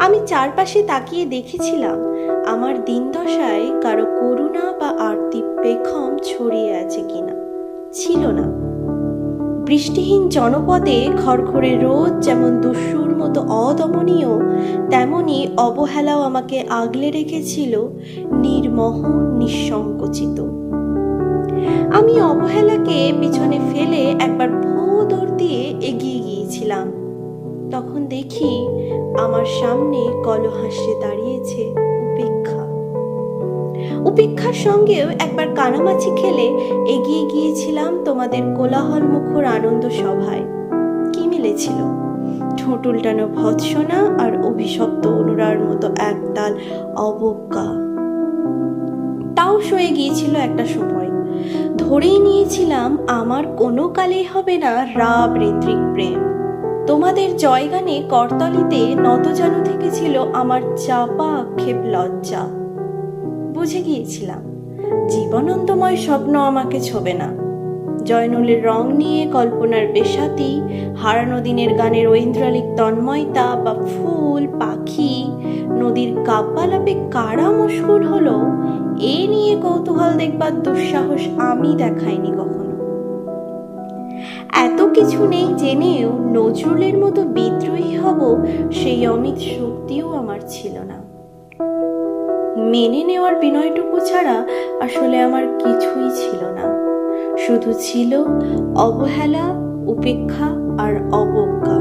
আমি চারপাশে তাকিয়ে দেখেছিলাম আমার দিনদশায় কারও করুণা বা আরতি পেখম ছড়িয়ে আছে কিনা। ছিল না। বৃষ্টিহীন জনপদে খড়খড়ে রোদ যেমন দুঃসুর মতো অদমনীয়, তেমনি অবহেলাও আমাকে আগলে রেখেছিল নির্মহ, নিঃসংকোচিত। আমি অবহেলাকে পিছনে ফেলে একবার ভো দৌড় দিয়ে এগিয়ে গিয়েছিলাম। তখন দেখি আমার সামনে কলহাস্যে দাঁড়িয়েছে উপেক্ষা। উপেক্ষার সঙ্গেও একবার কানামাছি খেলে এগিয়ে গিয়েছিলাম তোমাদের কোলাহল মুখর আনন্দ সভায়। কি মিলেছিল? ঠোঁট উল্টানো ভৎসনা আর অভিশপ্ত অনুরার মতো একতাল অবজ্ঞা। তাও সয়ে গিয়েছিল একটা সময়। ধরেই নিয়েছিলাম, আমার কোনো কালেই হবে না রাব ঋত্বিক প্রেম। তোমাদের জয়গানে করতলিতে নতজানু থেকেছিল আমার চাপা আক্ষেপ লজ্জা। বুঝে গিয়েছিলাম জীবনন্দময় স্বপ্ন আমাকে ছোবে না। জয়নুলের রং নিয়ে কল্পনার বেশাতি, হারানো দিনের গানের ঐন্দ্রালিক তন্ময়তা বা ফুল, পাখি, নদীর কাব্যালাপে কারা মশহুর হলো, এ নিয়ে কৌতূহল দেখবার দুঃসাহস আমি দেখাইনি কখনো। এত কিছু নেই জেনেও নজরুলের মতো বিদ্রোহী হব সেই অমিত শক্তিও আমার ছিল না। মেনে নেওয়ার বিনয়টুকু ছাড়া আসলে আমার কিছুই ছিল না। শুধু ছিল অবহেলা, উপেক্ষা আর অবজ্ঞা।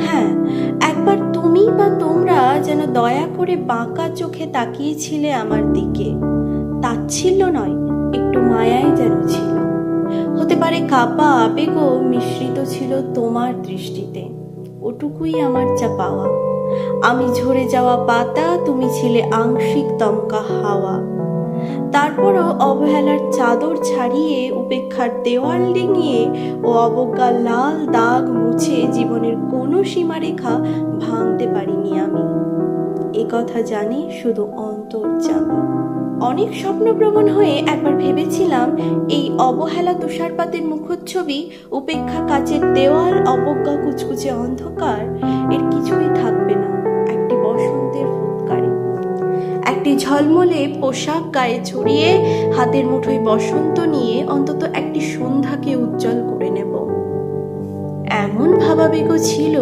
হ্যাঁ একবার তুমি বা তোমরা যেন দয়া করে বাঁকা চোখে তাকিয়েছিলে আমার দিকে। তাচ্ছিল্য নয়, একটু মায়াই যেন ছিল। পারে কাপা আবেগও মিশ্রিত ছিল তোমার দৃষ্টিতে। ওটুকুই আমার যা পাওয়া। আমি ঝরে যাওয়া পাতা, তুমি ছিলে আংশিক দমকা হাওয়া। তারপরও অবহেলার চাদর ছাড়িয়ে, উপেক্ষার দেওয়াল ডিঙিয়ে ও অবজ্ঞার লাল দাগ মুছে জীবনের কোনো সীমারেখা ভাঙতে পারিনি আমি। এ কথা জানি শুধু অন্তর্জামী অনেক স্বপ্নপ্রবণ হয়ে একবার ভেবেছিলাম এই অবহেলা তুষারপাতের মুখচ্ছবি, উপেক্ষা কাচের দেওয়াল, অবজ্ঞা কুচকুচে অন্ধকার, এর কিছুই থাকবে না। একটি বসন্তের ফুৎকারে একটি ঝলমলে পোশাক গায়ে ছড়িয়ে হাতের মুঠোয় বসন্ত নিয়ে অন্তত একটি সন্ধ্যাকে উজ্জ্বল করে নেব। এমন ভাবাবেগও ছিল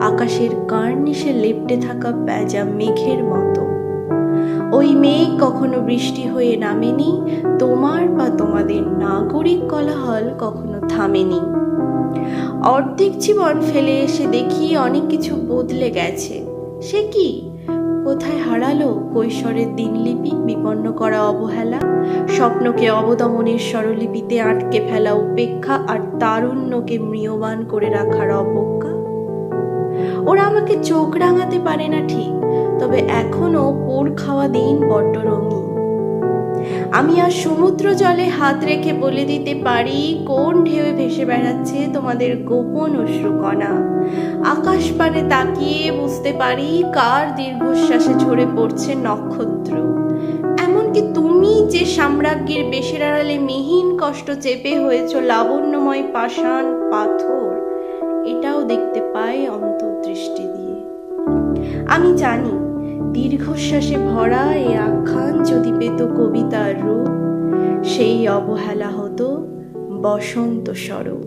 আকাশের কার্নিশে লেপ্টে থাকা প্যাজা মেঘের মতো। ওই মেঘ কখনো বৃষ্টি হয়ে নামেনি, তোমার বা তোমাদের নাগরিক কলাহল কখনো থামেনি। অর্ধেক জীবন ফেলে এসে দেখি অনেক কিছু বদলে গেছে। সে কি? কোথায় হারালো কৈশোরের দিনলিপি বিপন্ন করা অবহেলা? স্বপ্নকে অবদমনের স্বরলিপিতে আটকে ফেলা উপেক্ষা আর তারুণ্যকে মৃয়বান করে রাখার অবজ্ঞা? ওরা আমাকে চোখ রাঙাতে পারে না ঠিক, তবে এখনও পোড় খাওয়া দিন বড্ড রঙিন। আমি আর সমুদ্র জলে হাত রেখে বলে দিতে পারি, কোন ঢেউয়ে ভেসে বেড়াচ্ছে তোমাদের গোপন অশ্রুকণা? আকাশ পানে তাকিয়ে বুঝতে পারি কার দীর্ঘশ্বাসে ঝরে পড়ছে নক্ষত্র। এমনকি তুমি যে সাম্রাজ্ঞীর বেশের আড়ালে মিহিন কষ্ট চেপে হয়েছ লাবণ্যময় পাষাণ পাথর এটাও দেখতে পায় অন্তর্দৃষ্টি দিয়ে। আমি জানি, দীর্ঘশ্বাসে ভরা এ আখ্যান যদি পেত কবিতার রূপ, সেই অবহেলা হতো বসন্ত স্বরূপ।